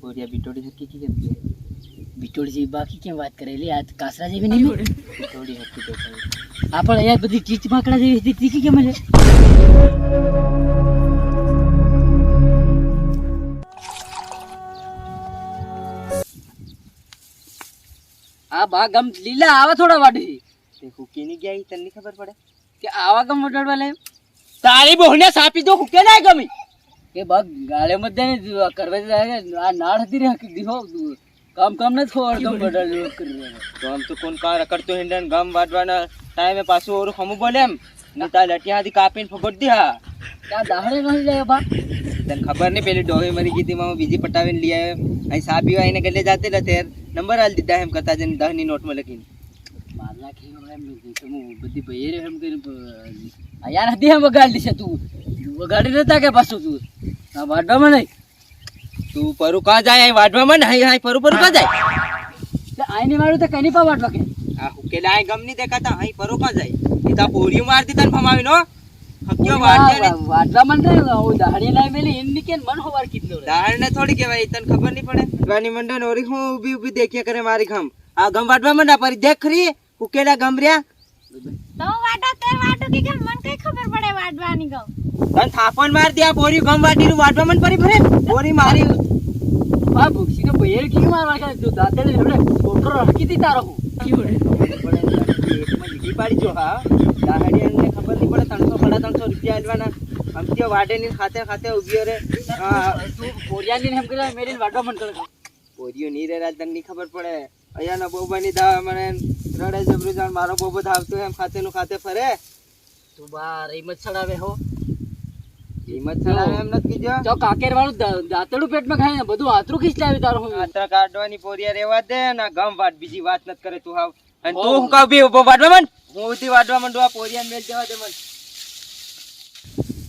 પોરિયા બિટોડી હકી કી કેમ કે બિટોડી જેવી બાકી કેમ વાત કરેલી આ કાસરા જેવી નહીં બિટોડી હકી તો આ પણ અહીંયા બધી ચીચ માકડા જેવી હતી તીખી કેમ છે આ બા ગમ લીલા આવા થોડા વાડી તે હુકી ની ગયા તને ખબર પડે કે આવા ગમ વટાડવા લે તારી બહુને સાપી દો હુકે ના ગમી કે બા ગાળે મધ્ય ને કરવા જાય આ નાળ હતી રે દીહો. કામ કામ ખોડ ગમ વટાડવા કરી તો આમ તો કોણ કાર કરતો હિંડન ગમ વાડવાના ટાઈમે પાછું ઓરું ખમુ બોલે એમ. ને તા લટિયા હતી કાપીને ફગડ દી હા. ત્યાં દાહડે નહીં જાય બા તને ખબર નહીં પેલી ડોહી મરી ગઈ હતી માં બીજી પટાવીને લઈ આવ્યો અહીં સા પીવા એને ગલે જાતે ને ત્યારે નંબર આલ દીધા એમ કરતા જઈને દહની નોટમાં લખીને. મારલા હમણાં એમ બધી ભાઈ એમ કરીને યાર નથી એમ વગાડી છે તું. વગાડી નતા કે પાછું તું? આ વાડવામાં નહીં. તું પરું કા જાય? અહીં વાઢવામાં ને? અહીં અહીં પરું પરું કા જાય? આઈને મારું તો કઈ પા વાટવા કે. આ હુકેલા અહીં ગમ નહીં દેખાતા. અહીં પરું કા જાય? એ તો પોરિયું મારતી તને ફમાવી નો વાડવામાં નહીં હું લાવી મેલી એમની કે મન હોવાર કીધું દાળ ને થોડી કહેવાય તને ખબર નહીં પડે? વાડવાની મંડળ ઓરી હું ઊભી ઊભી દેખ્યા કરે મારી ગમ આ ગમ વાટવા મંડા પરી દેખ ખરી? ઉકેલા ગમ રહ્યા? તો વાડો તેર વાડો કે કેમ? મને કઈ ખબર પડે વાડવાની ગઉ તને થાપણ માર દે આ પોરી ગમ વાટીનું વાટવા મંડ પરી ફરે પોરી મારી બા ભૂક્ષી ને ભાઈ કી મારવા કે તું દાંતડે હમણે છોકરો હકી દી તારો હું. લીધી પાડી જો હા. દાહડી એમને ખબર નહીં પડે ત્રણસો સાડા ત્રણસો રૂપિયા આલવાના. અમથી વાડે ની ખાતે ખાતે ઊભી રે તું કોરિયાની એમ કરે મેરી વાડવા મન કરે પોરીઓ ની રે રાત તને ખબર પડે. અહીંયાના બોબાની દા મને રડે જબરું જાણ મારો બોબો ધાવતો એમ ખાતે નું ખાતે ફરે. તું બાર એમ જ ચડાવે હો. હિંમત ચડાવે એમ નથી કીધો જો કાકેર વાળું દાંતડું પેટમાં ખાય બધું આતરું ખીચલાવી તારો હું. આતરા કાઢવાની પોરિયા રેવા દે ને ગમ વાટ બીજી વાત નથી કરે તું હાવ. અને તું હું કહું બી ઊભો વાટવા મન? હું ઉધી વાટવા મંડું પોરિયા મેલ જવા દે મન.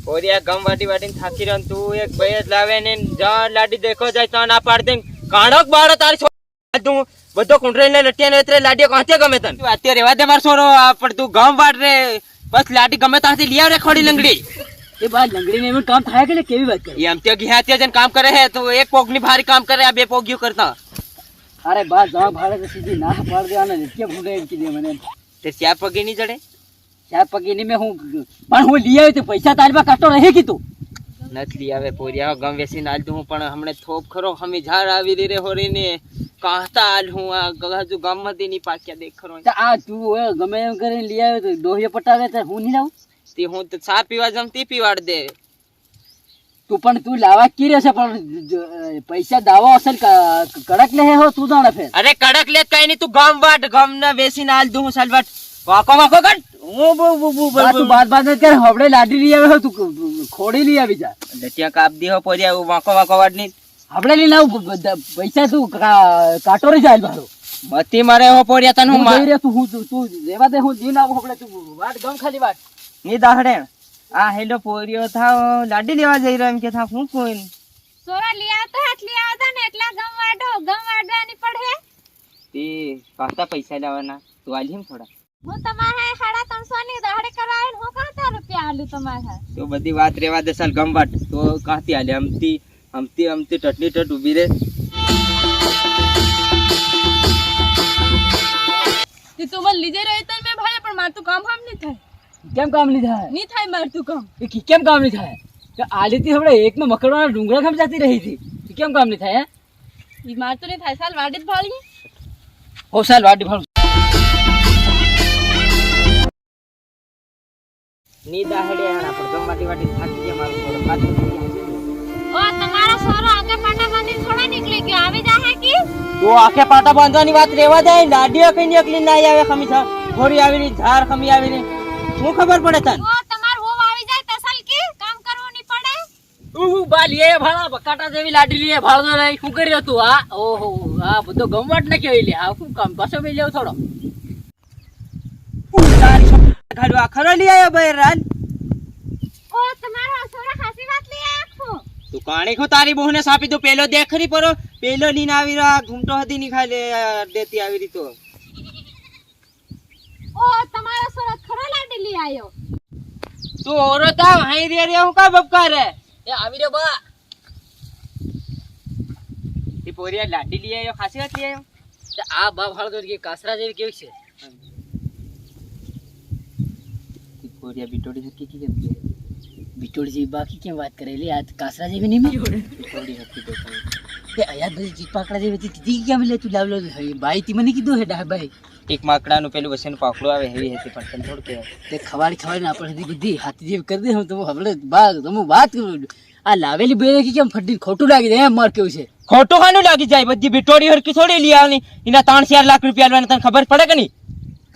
પોરિયા ગમ વાટી વાટીને થાકી રહ્યો તું એક ભાઈ જ લાવે ને જ લાડી દેખો જાય તો ના પાડ દે કાણક બાળો તારી તું બધો કુંડળી ને લટિયા ને લાડીઓ કાંતે ગમે તને? તું અત્યારે રેવા દે મારો છોરો પણ તું ગમ વાટ રે. બસ લાડી ગમે ત્યાંથી લઈ આવે રે ખોડી લંગડી. એ બાદ લંગડીને એમ કામ થાય કે કેવી વાત કરે? એમ ત્યાં ગયા ત્યાં જન કામ કરે હે તો એક પોગની ભારી કામ કરે આ બે પોગીઓ કરતા. અરે બા જવા ભાડે તો સીધી ના પાડ દે અને કે ભૂડે એમ કીધી મને તે ચાર પગી ની ચડે ચાર પગીની મે હું પણ હું લઈ આવ્યો તો પૈસા તારી પાસે કાઢતો રહે કીધું. નથી આવે પોરિયા ગમ વેસી નાલ હું પણ હમણે થોપ ખરો હમી ઝાડ આવી રે હોરીને. કાહતા આલ હું આ હજુ ગમ હતી ની પાક્યા દેખ ખરો તો આ તું ગમે એમ કરીને લઈ આવ્યો તો ડોહીએ પટાવે તો હું નહીં લાવું? તે હું તો ચા પીવા જમતી પીવાડ દે. તું પણ તું લાવા કી રહેશે પણ પૈસા દાવો અસર કડક લે હો તું જાણે ફેર. અરે કડક લે કઈ નહીં તું ગમ વાટ ગમ ને વેસી નાલ દઉં સલવટ વાકો વાકો કર. હું બુ બુ બુ તું બાદ બાદ કર હવડે લાડી લઈ આવ્યો તું ખોડી લઈ આવી જા. ત્યાં કાપ દી હો પોરિયા એવું વાકો વાકો વાડની હવડે લઈને આવું પૈસા તું કાટો રહી જાય મારો? મતી મારે હો પોરિયા તને હું મારી રહ્યો તું હું તું- લેવા રેવા દે હું જીન આવું આપણે તું. વાટ ગમ ખાલી વાટ. ની દાહડે. આ હેલો પોરિયો થા લાડી લેવા જઈ રહ્યો એમ કે થા હું કોઈ સોરા લિયા તો હાથ લઈ આવતા ને એટલા ગમ વાડો ગમ વાડવાની પડે. તે પાછા પૈસા લેવાના તું આલી થોડા. હું તમારે સાડા ત્રણસો ની દહાડે કરાવીને હું કાંતા રૂપિયા આલું તમારે તો બધી વાત રેવા દે સાલ ગમવાટ. તો કાંથી હાલે અમતી અમતી અમતી ટટલી ટટ ઊભી રે. તે તું મને લીધે રહી તો મેં ભાઈ પણ મારું કામ કામ નહીં થાય. કેમ કામ નહીં થાય? નહીં થાય મારું કામ. એ કી- કેમ કામ નહીં થાય? તો આલીથી હમણે એકમાં મકડવાના ડુંગળા ખામ જતી રહી હતી. એ કેમ કામ નહીં થાય હે? ઈ માર તો નહીં થાય સાલ વાડે જ ભાળી હો સાલ વાડી ફાળું ની દાહડે આના પર ગમવાટી વાટી થાકી ગયા મારું થોડું પાછું થઈ ગયા. ઓ તમારો સોરો આગે પાટા બાંધી થોડા નીકળી ગયો. આવી જાહે કી? તો આખે પાટા બાંધવાની વાત રેવા દે લાડીઓ કઈ નીકળી ના આવે ખમી થા થોડી આવી રહી ઝાર ખમી આવી રહી શું ખબર પડે તને? ઓ તમાર હોમ આવી જાય તસલ કી? કામ કરવું ની પડે ઉહુ, બા એ ભાળા બકાટા જેવી લાડી લીએ ભાળતો નહીં શું કર્યો તું? આ ઓહો આ બધો ગમવાટ ન કેવી લે. આ શું કામ પાછો બે લેવ થોડો. આ ખરો લઈ આવ્યો ભાઈ ઓ તમારો અસોરા ખાસી વાત લઈ આખો તું કાણી ખો તારી બહુ ને સાપી દો પેલો દેખરી પરો. પેલો લીન આવી રહ્યો ઘૂમટો હતી ની ખાલે દેતી આવી રીતો ઓ તમારો અસોરા ખરો લાડી લઈ આવ્યો? તું ઓરો તા હાઈ રે રે હું કા બબકા રે એ આવી રે બા. એ પોરિયા લાડી લઈ આવ્યો ખાસી વાત લઈ આવ્યો? આ બાપ હાલ તો કે કાસરા જેવી કેવી છે? એ પોરિયા બિટોડી હકી કી કેમ કે? બિટોડી જેવી બાકી કેમ વાત કરેલી આ કાસરા જેવી નહીં મેં? બિટોડી હકી તો. તે અયા બધી ચીજ પાકડા જેવી હતી. તી કેમ લે તું લાવલો. ભાઈ તી મને કીધું હે ડા ભાઈ. એક માકડાનું પેલું વસેનું પાકડું આવે હે હતી પણ તને થોડું કહેવાય. તે ખવાડી ખવાડી આપણે હતી બધી હાથી જેવી કરી દે હું તમે હવે બા તમે વાત કરું. આ લાવેલી બે કે કેમ ફટી ખોટું લાગી જાય એમ માર કેવું છે? ખોટું ખાનું લાગી જાય બધી બિટોડી હરકી થોડી લઈ આવની એના ત્રણ ચાર લાખ રૂપિયા આલવાના તને ખબર પડે કે નહીં?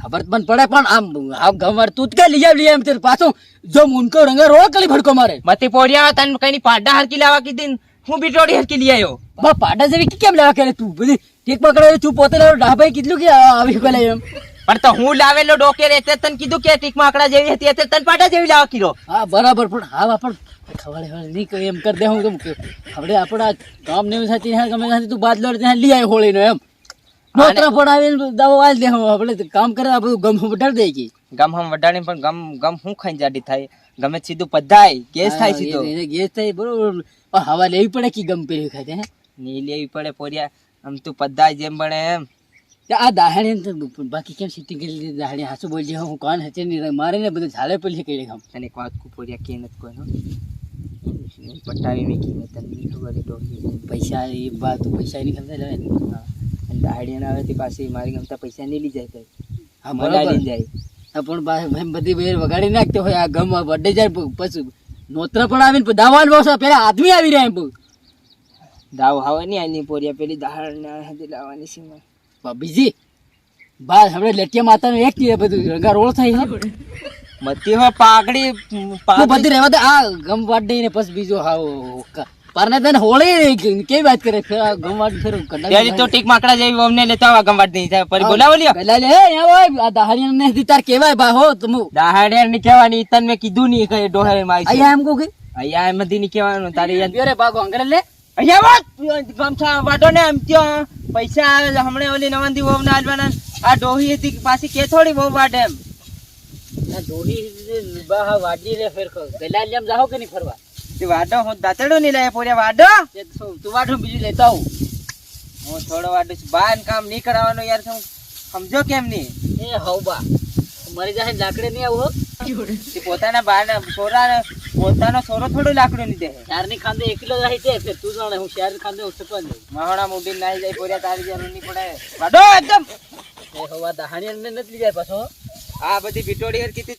ખબર તો પડે પણ આમ આમ ગમર તું કે લઈ આવ લઈ આવ પાછું. જો મુનકો રંગા રો કલી ભડકો મારે. મતી પોડિયા તને કઈ પાડા હરકી લાવવા કીધી હું બીટોડી હરકી લઈ આવ્યો બા પાડા જેવી કે કેમ લાવા કરે તું? બધી ઠીક પકડે તું પોતે લાવ ડાભાઈ કીધું કે આવી ગયેલા એમ. પણ તો હું લાવેલો ડોકે રે તને કીધું કે ટીક માકડા જેવી હતી એટલે તન પાડા જેવી લાવા કીધો. હા બરાબર પણ હા પણ ખવડે ખવડે નહીં કહે એમ કર દે હું તો ખવડે આપણા કામ ને હા ગમે ત્યાંથી તું બાદ લો ત્યાં લઈ આવ્યો હોળીનો એમ. નોતરા પડાવીને દવા વાળી દે આપણે કામ કરે આ બધું ગમ વધારી દે કે. ગમ હમ વડાડી પણ ગમ ગમ હું ખાઈ જાડી થાય? ગમે સીધું પધાય ગેસ થાય સીધો. ગેસ થાય બરોબર. પણ હવા લેવી પડે કે ગમ પેલી ખાતે હે? ની લેવી પડે પોરિયા. આમ તું પધાય જેમ બને એમ. આ દાહણી બાકી કેમ સીટી લીધી દાહણી હાસુ બોલજે હું કોણ હચે નહીં મારે ને બધું ઝાલે પેલી કરી ગામ અને એક વાત પોરિયા કે નથી કોઈનો પટાવી મેં કીધું તને ખબર. પૈસા એ બાત પૈસા નહીં ખબર લેવાય ને. ના આવે પાછી મારી ગમતા પૈસા નહીં લઈ જાય કઈ. હા મગાડી જાય. હા, પણ બધી બેર વગાડી નાખતો હોય આ ગમ બડે જાય પછી નોતરા પણ આવીને દાવાન બહુ પેલા આદમી આવી રહ્યા એમ બહુ દાવ આવે નહીં આની પોરિયા પેલી દાળ ને લાવવાની છે બીજી? બા હવે લટિયા માતાનું એક કીધે બધું રંગા રોળ થાય છે. મતીમાં પાકડી બધી રહેવા દે. આ ગમ વાડી ને પછી બીજો હા પારને તને હોળી કેવી વાત કરે? ફેર આ ગમ વાડી ફેર ત્યારે તો ટીક માકડા જેવી અમને લેતા આવા ગંવાટ નહીં થાય પર બોલાવો લ્યો. પેલા લે હે આ દાહડિયા ને દી તાર કેવાય બા હો તું દાહડિયા ની કેવાની તને મેં કીધું નહીં કઈ ડોહે છે. એમ કહું કે? અહીંયા દી ની કેવાનું તારી યાદ બા ગોંગરે લે. અહીંયા વાત! ગમછા વાટો ને એમ ત્યાં પૈસા આવે. હમણાં ઓલી નવંદી વહુ ના આલવાના. આ ડોહી હતી પાછી કે થોડી બહુ વાટે એમ? ડોહી બા વાડી રે ફેર પેલા લેમ જાહો કે નહીં ફરવા? તે વાડો હું દાતડો નહીં લાય પોરિયા વાડો? તે વાઠું બીજું લેતો આવું. હું થોડો વાટો છું. બાન કામ નહીં કરાવવાનું યાર તું સમજો કેમ નહીં? એ હવ બા. મરી જાય લાકડે નહીં આવું તે પોતાના બાર છોરા પોતાનો છોરો થોડું લાકડો નહીં દે. ચારની ખાંદે એકલો જાય છે ફેર તું જાણે હું શહેર ખાંદે હું સપન મહોણા નાઈ જાય પોરિયા તારી જરૂર નહીં પડે. વાડો એકદમ! એ હવા દહાણી નથી જાય પાછો. આ બધી બિટોડી કીધી